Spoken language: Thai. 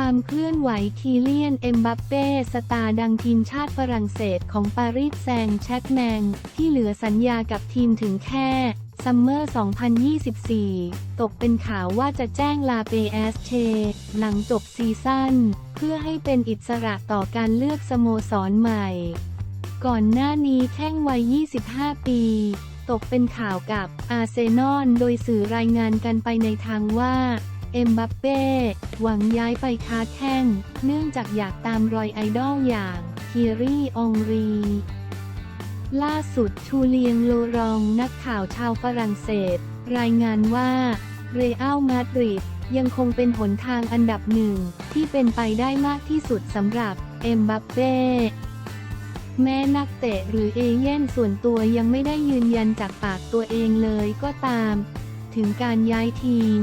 ความเคลื่อนไหวคีเลียน เอ็มบัปเป้สตาร์ดังทีมชาติฝรั่งเศสของปารีสแซงต์แชร์กแมง ที่เหลือสัญญากับทีมถึงแค่ซัมเมอร์ 2024 ตกเป็นข่าวว่าจะแจ้งลาเปแอสเช หลังจบซีซั่น เพื่อให้เป็นอิสระต่อการเลือกสโมสรใหม่ ก่อนหน้านี้แข้งวัย 25 ปี ตกเป็นข่าวกับอาร์เซนอลโดยสื่อรายงานกันไปในทางว่า เอ็มบัปเป้ หวังย้ายไปค้าแข้ง เนื่องจากอยากตามรอยไอดอลอย่างทีรี่องรี ล่าสุดชูเลียงโลรองนักข่าวชาวฝรั่งเศส รายงานว่า เรอัลมาดริดยังคงเป็นหนทางอันดับหนึ่ง ที่เป็นไปได้มากที่สุดสำหรับเอ็มบัปเป้แม้นักเตะหรือเอเย่นส่วนตัวยังไม่ได้ยืนยันจากปากตัวเองเลยก็ตาม ถึงการย้ายทีม